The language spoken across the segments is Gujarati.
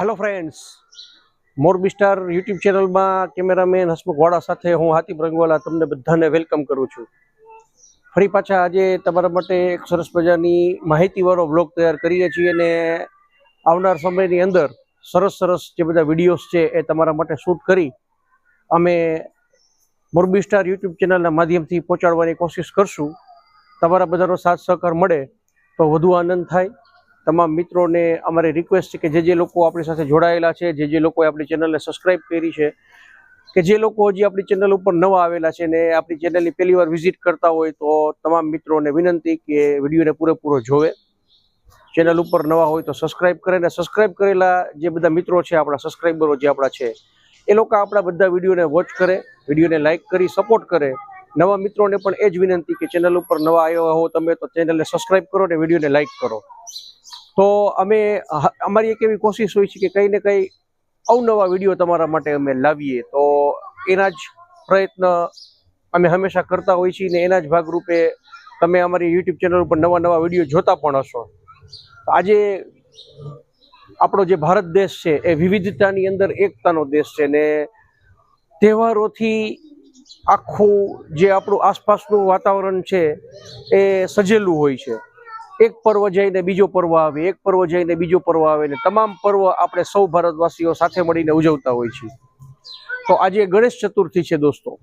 Hello friends Morbi star YouTube ચેનલમાં કેમેરામેન હસમુખ વાળા સાથે હું હાથી રંગવાલા તમને બધાને વેલકમ કરું છું. ફરી પાછા આજે તમારા માટે એક સરસ મજાની માહિતીવાળો બ્લોગ તૈયાર કરીએ છીએ અને આવનાર સમયની અંદર સરસ સરસ જે બધા વિડીયોઝ છે એ તમારા માટે શૂટ કરી અમે મોરબી સ્ટાર યુટ્યુબ ચેનલના માધ્યમથી પહોંચાડવાની કોશિશ કરશું. તમારા બધાનો સાથ સહકાર મળે તો વધુ આનંદ થાય. તમામ મિત્રોને અમારી રિક્વેસ્ટ છે કે જે જે લોકો આપણી સાથે જોડાયેલા છે, જે જે લોકોએ આપણી ચેનલને સબસ્ક્રાઈબ કરી છે, કે જે લોકો હજી આપણી ચેનલ ઉપર નવા આવેલા છે ને આપણી ચેનલની પહેલી વાર વિઝિટ કરતા હોય તો તમામ મિત્રોને વિનંતી કે વિડીયોને પૂરેપૂરો જોવે. ચેનલ ઉપર નવા હોય તો સબસ્ક્રાઇબ કરે ને સબસ્ક્રાઇબ કરેલા જે બધા મિત્રો છે, આપણા સબસ્ક્રાઇબરો જે આપણા છે, એ લોકો આપણા બધા વિડીયોને વોચ કરે, વિડીયોને લાઇક કરી સપોર્ટ કરે. નવા મિત્રોને પણ એ જ વિનંતી કે ચેનલ ઉપર નવા આવ્યા હો તમે તો ચેનલને સબસ્ક્રાઇબ કરો ને વિડીયોને લાઇક કરો. તો અમે અમારી એક એવી કોશિશ હોય છે કે કંઈ ને કંઈ અવનવા વીડિયો તમારા માટે અમે લાવીએ. તો એના જ પ્રયત્ન અમે હંમેશા કરતા હોઈએ છીએ ને એના જ ભાગરૂપે તમે અમારી યુટ્યુબ ચેનલ ઉપર નવા નવા વીડિયો જોતા પણ હશો. આજે આપણો જે ભારત દેશ છે એ વિવિધતાની અંદર એકતાનો દેશ છે ને તહેવારોથી આખું જે આપણું આસપાસનું વાતાવરણ છે એ સજેલું હોય છે. એક પર્વ જઈને બીજો પર્વ આવે, એક પર્વ જઈને બીજો પર્વ આવે ને તમામ પર્વ આપણે સૌ ભારતવાસીઓ સાથે મળીને ઉજવતા હોય છીએ. તો આજે ગણેશ ચતુર્થી છે દોસ્તો.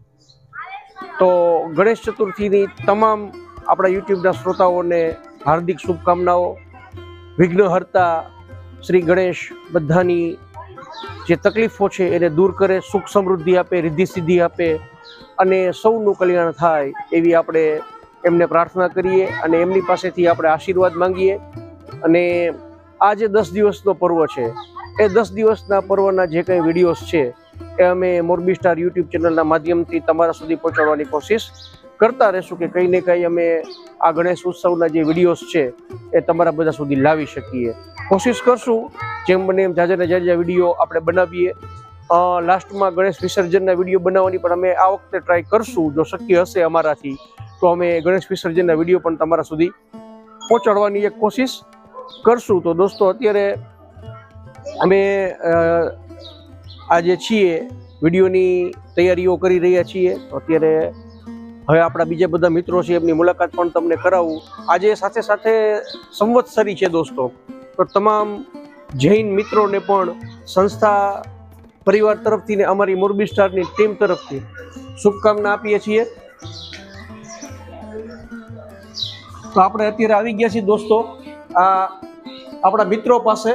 તો ગણેશ ચતુર્થીની તમામ આપણા યુટ્યુબના શ્રોતાઓને હાર્દિક શુભકામનાઓ. વિઘ્નહર્તા શ્રી ગણેશ બધાની જે તકલીફો છે એને દૂર કરે, સુખ સમૃદ્ધિ આપે રિદ્ધિ સિદ્ધિ આપે અને સૌનું કલ્યાણ થાય એવી આપણે એમને પ્રાર્થના કરીએ અને એમની પાસેથી આપણે આશીર્વાદ માંગીએ. અને આ જે દસ દિવસનો પર્વ છે, એ દસ દિવસના પર્વના જે કંઈ વિડીયોઝ છે, એ અમે મોરબી સ્ટાર યુટ્યુબ ચેનલના માધ્યમથી તમારા સુધી પહોંચાડવાની કોશિશ કરતા રહેશું કે કંઈ ને કંઈ અમે આ ગણેશ ઉત્સવના જે વિડીયોઝ છે, એ તમારા બધા સુધી લાવી શકીએ. કોશિશ કરશું, જેમ બને એમ જાજા ને જાજા વીડિયો આપણે બનાવીએ. લાસ્ટમાં ગણેશ વિસર્જનના વીડિયો બનાવવાની પણ અમે આ વખતે ટ્રાય કરશું, જો શક્ય હશે અમારાથી. તો અમે ગણેશ વિસર્જનના વીડિયો પણ તમારા સુધી પહોંચાડવાની એક કોશિશ કરશું. તો દોસ્તો, અત્યારે અમે આજે છીએ, વિડીયોની તૈયારીઓ કરી રહ્યા છીએ. તો અત્યારે હવે આપણા બીજા બધા મિત્રો છે, એમની મુલાકાત પણ તમને કરાવું. આજે સાથે સાથે સંવત્સરી છે દોસ્તો. તો તમામ જૈન મિત્રોને પણ સંસ્થા પરિવાર તરફથી ને અમારી મોરબી સ્ટારની ટીમ તરફથી શુભકામના આપીએ છીએ. તો આપણે અત્યારે આવી ગયા છીએ દોસ્તો. આ આપણા મિત્રો પાસે.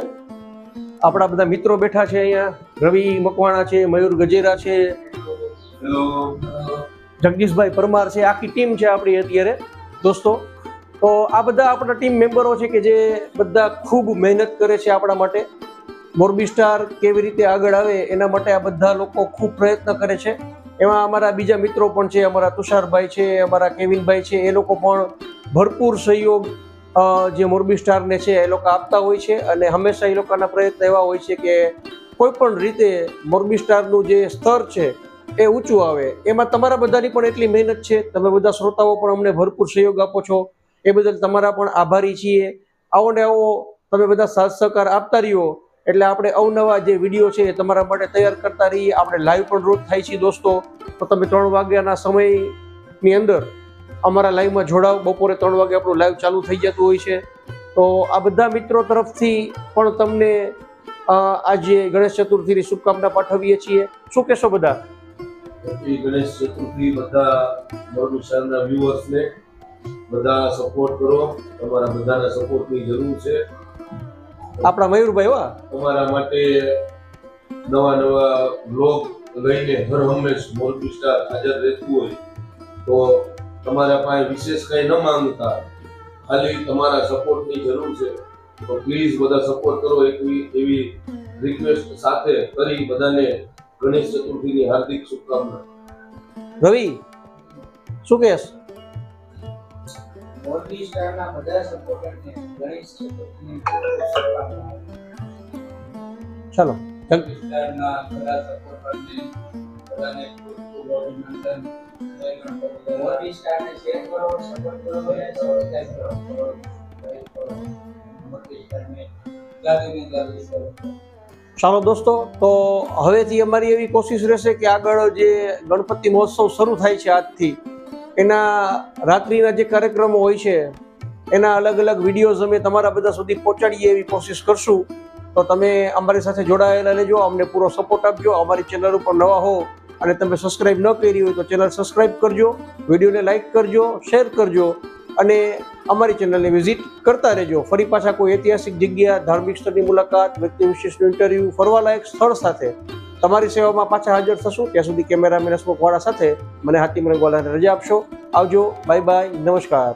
આપણા બધા મિત્રો બેઠા છે અહીંયા. રવિ મકવાણા છે મયુર ગજેરા છે. જગદીશભાઈ પરમાર છે. આખી ટીમ છે આપણી અત્યારે દોસ્તો. તો આ બધા આપણા ટીમ મેમ્બરો છે કે જે બધા ખૂબ મહેનત કરે છે આપણા માટે. મોરબી સ્ટાર કેવી રીતે આગળ આવે એના માટે આ બધા લોકો ખૂબ પ્રયત્ન કરે છે. એમાં અમારા બીજા મિત્રો પણ છે, અમારા તુષારભાઈ છે, અમારા કેવિનભાઈ છે, એ લોકો પણ ભરપૂર સહયોગ જે મોરબી સ્ટારને છે, એ લોકો આપતા હોય છે અને હંમેશા એ લોકોના પ્રયત્ન એવા હોય છે કે કોઈ પણ રીતે મોરબી સ્ટારનું જે સ્તર છે, એ ઊંચું આવે. એમાં તમારા બધાની પણ એટલી મહેનત છે, તમે બધા શ્રોતાઓ પણ અમને ભરપૂર સહયોગ આપો છો. એ બદલ તમારા પણ આભારી છીએ. આવો ને આવો, તમે બધા સાથ સહકાર આપતા રહ્યો. એટલે આપણે અવનવા જે વીડિયો છે એ તમારા માટે તૈયાર કરતા રહીએ. આપણે લાઈવ પણ રોજ થાય છે દોસ્તો. તો તમે ત્રણ વાગ્યાના સમયની અંદર અમારા લાઈવમાં જોડાવ બપોરે ત્રણ વાગે આપણું લાઈવ ચાલુ થઈ જતું હોય છે. તો આ બધા મિત્રો તરફથી પણ તમને આજે ગણેશ ચતુર્થીની શુભકામના પાઠવીએ છીએ. શું કહેશો બધા? ગણેશ ચતુર્થી બધા શહેરના વ્યુઅર્સને બધા સપોર્ટ કરો. તમારા બધાના સપોર્ટની જરૂર છે. આપણા મયુરભાઈ વા તમારા માટે નવા નવા બ્લોગ લઈને હર હંમેશ મોરબી સ્ટાર હાજર રહેતું હોય તો તમારા પાસે વિશેષ કંઈ ન માંગતા. ખાલી તમારા સપોર્ટની જરૂર છે. તો પ્લીઝ બધા સપોર્ટ કરો એવી એવી રિક્વેસ્ટ સાથે કરી બધાને ગણેશ ચતુર્થીની હાર્દિક શુભકામના. રવિ શું કહેશ? મોરબી સ્ટારના બધા સપોર્ટરને ગણેશ ચતુર્થીની શુભકામનાઓ. ચાલો. મોરબી સ્ટારના બધા સપોર્ટરને બધાને ખૂબ ખૂબ અભિનંદન જય ગણપતિ શેર કરો સપોર્ટ કરો અને સબસ્ક્રાઇબ કરો લાઈક કરો મોરબી સ્ટારને કરો ચાલો દોસ્તો તો હવેથી અમારી એવી કોશિશ રહેશે કે આગળ જે ગણપતિ મહોત્સવ શરૂ થાય છે આજથી એના રાત્રિના જે કાર્યક્રમો હોય છે, એના અલગ અલગ વિડીયોઝ અમે તમારા બધા સુધી પહોંચાડીએ એવી કોશિશ કરશું. તો તમે અમારી સાથે જોડાયેલા રહેજો, અમને પૂરો સપોર્ટ આપજો, અમારી ચેનલ ઉપર નવા હો અને તમે સબસ્ક્રાઈબ ન કરી હોય તો ચેનલ સબસ્ક્રાઈબ કરજો, વિડીયોને લાઇક કરજો શેર કરજો અને અમારી ચેનલને વિઝિટ કરતા રહેજો. ફરી પાછા કોઈ ઐતિહાસિક જગ્યા, ધાર્મિક સ્થળની મુલાકાત, વ્યક્તિ વિશેષનું ઇન્ટરવ્યૂ ફરવાલાયક સ્થળ સાથે. તમારી સેવામાં પાછા હાજર થશું. ત્યાં સુધી કેમેરામેન હસમુખવાળા સાથે મને હાથીમ રંગવાલાને રજા આપશો. આવજો. Bye bye. નમસ્કાર.